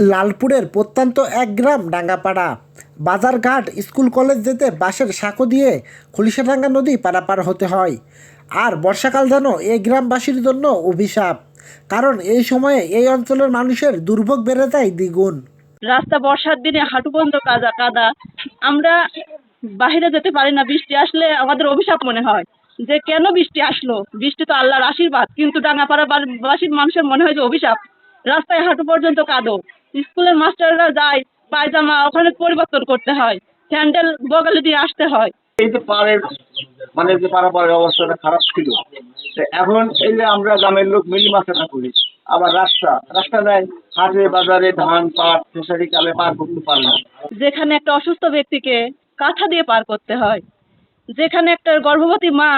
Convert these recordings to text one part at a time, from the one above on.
লালপুরের প্রত্যন্ত এক গ্রাম ডাঙ্গাপাড়া। বাজারঘাট স্কুল কলেজ যেতে বাসের সাঁকো দিয়ে খুলিশাডাঙ্গা নদী পারাপার হতে হয়। আর বর্ষাকাল যেন এই গ্রামবাসীর জন্য অভিশাপ। কারণ এই সময়ে এই অঞ্চলের মানুষের দুর্ভোগ বেড়ে যায় দ্বিগুণ। রাস্তা বর্ষার দিনে হাঁটু পর্যন্ত কাদা কাদা। আমরা বাহিরে যেতে পারি না, বৃষ্টি আসলে আমাদের অভিশাপ মনে হয়। যে কেন বৃষ্টি আসলো? বৃষ্টি তো আল্লাহর আশীর্বাদ, কিন্তু ডাঙ্গাপাড়া বাসীর মানুষের মনে হয় যে অভিশাপ। রাস্তায় হাঁটু পর্যন্ত কাদো। স্কুলের মাস্টাররা যায় পায়জামা ওখানে পরিবর্তন করতে হয়। স্যান্ডেল বগলে দিয়ে আসতে হয়। এই যে পাড়ের মানে যে পারাপারের অবস্থাটা খারাপ ছিল তো এখন এই যে আমরা গ্রামের লোক মিলি মাছটা করি আবার রাস্তা রাস্তা নাই হাটে বাজারে ধান পাট ফেসারি কালে পার করতে পারে না। যেখানে একটা অসুস্থ ব্যক্তিকে কাঁথা দিয়ে পার করতে হয় যেখানে একটা গর্ভবতী মা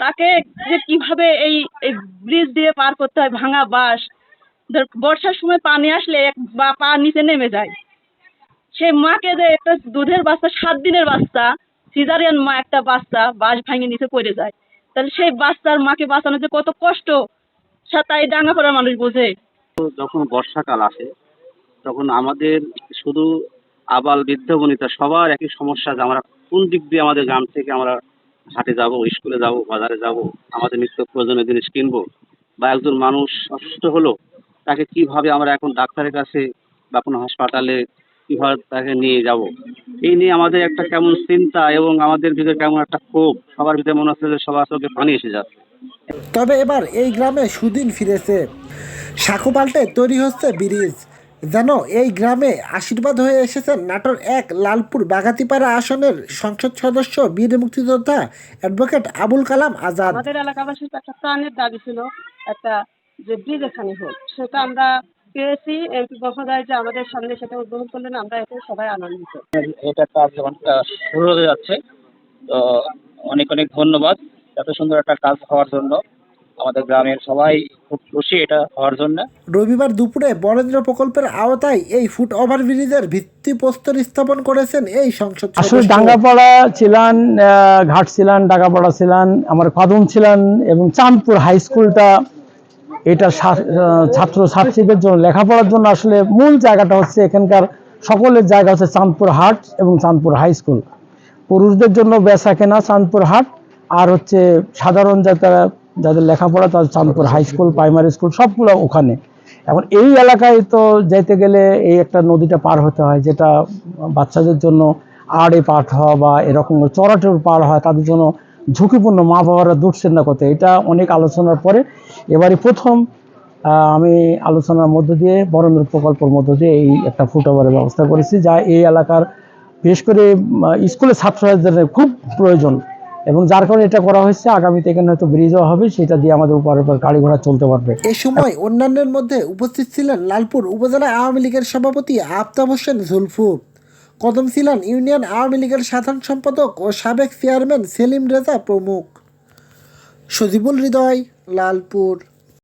তাকে যে কীভাবে এই ব্রিজ দিয়ে পার করতে হয় ভাঙা ধর বর্ষার সময় পানি আসলে এক বা পা নিচে নেমে যায়। সেই মাকে যে একটা দুধের বাচ্চা, সাত দিনের বাচ্চা, সিজারিয়ান মা একটা বাচ্চা বাঁশ ভাঙে নিচে পড়ে যায়। তাহলে সেই বাচ্চার মাকে বাঁচানো যে কত কষ্ট, সে তাই ডাঙ্গা পড়ার মানুষ বোঝে। যখন বর্ষাকাল আসে, তখন আমাদের শুধু আবাল বৃদ্ধ বনিতা সবার একই সমস্যা যে আমরা কোন দিক দিয়ে আমাদের গ্রাম থেকে আমরা হাটে যাব, স্কুলে যাব, বাজারে যাব, আমাদের নিত্য প্রয়োজনীয় জিনিস কিনবো, বা একজন মানুষ অসুস্থ হলো তাকে কীভাবে আমরা এখন ডাক্তারের কাছে বা কোনো হাসপাতালে কীভাবে তাকে নিয়ে যাব? এই নিয়ে আমাদের একটা কেমন চিন্তা এবং আমাদের ভিতরে কেমন একটা ক্ষোভ সবার ভিতরে মনে হচ্ছে যে সবার চোখে পানি এসে যাচ্ছে। তবে এবার এই গ্রামে সুদিন ফিরেছে। সাঁকো পাল্টে তৈরি হচ্ছে ব্রিজ। যেন এই গ্রামে আশীর্বাদ হয়ে এসেছেন নাটোর এক লালপুর বাগাতিপাড়া আসনের সংসদ সদস্য বীর মুক্তিযোদ্ধা অ্যাডভোকেট আবুল কালাম আজাদ। আমাদের এলাকাবাসীর একটা প্রাণের দাবি ছিল একটা যে ব্রিজ এখানে হোক সেটা আমরা পেয়েছি। এমপি মহোদয় যে আমাদের সামনে সেটা উদ্বোধন করলেন আমরা এতে সবাই আনন্দিত। এটা কাজ যেমন আহ, শুরু হতে যাচ্ছে তো অনেক অনেক ধন্যবাদ। এত সুন্দর একটা কাজ হওয়ার জন্য আমাদের গ্রামের সবাই খুব খুশি এটা হওয়ার জন্য। রবিবার দুপুরে বরেন্দ্র প্রকল্পের আওতায় এই ফুট ওভার ব্রিজের ভিত্তিপ্রস্তর স্থাপন করেছেন এই সংসদ আসলে ডাঙ্গাপাড়া ছিলেন ঘাট ছিলেন ডাঙ্গাপাড়া ছিলেন আমার কদম ছিলেন এবং চাঁদপুর হাই স্কুলটা এটা ছাত্র ছাত্রীদের জন্য, লেখাপড়ার জন্য আসলে মূল জায়গাটা হচ্ছে এখানকার সকলের জায়গা হচ্ছে চাঁদপুর হাট এবং চাঁদপুর হাই স্কুল। পুরুষদের জন্য বেচা কেনা চাঁদপুর হাট, আর হচ্ছে সাধারণ যারা যাদের লেখাপড়া তাদের Chandpur high school, primary school, সবগুলো ওখানে। এখন এই এলাকায় তো যেতে গেলে এই একটা নদীটা পার হতে হয়, যেটা বাচ্চাদের জন্য আড়ে পার হওয়া বা এরকম চড়াটোর পার হয় তাদের জন্য ঝুঁকিপূর্ণ মা বাবারা দুটছেন না করতে। এটা অনেক আলোচনার পরে এবারে প্রথম আমি আলোচনার মধ্য দিয়ে, বরেন্দ্র প্রকল্পের মধ্য দিয়ে এই একটা ফুটওভারের ব্যবস্থা করেছি যা এই এলাকার বিশেষ করে স্কুলের ছাত্রছাত্রীদের খুব প্রয়োজন এবং যার কারণে এটা করা হয়েছে। আগামীতে এখানে হয়তো ব্রিজও হবে, সেটা দিয়ে আমাদের উপর উপর গাড়ি ঘোড়া চলতে পারবে। এ সময় অন্যান্যের মধ্যে উপস্থিত ছিলেন লালপুর উপজেলা আওয়ামী লীগের সভাপতি আফতাব হোসেন জুলফু কদম ছিলেন ইউনিয়ন আওয়ামী লীগের সাধারণ সম্পাদক ও সাবেক চেয়ারম্যান সেলিম রেজা প্রমুখ। সজিবুল হৃদয়, লালপুর।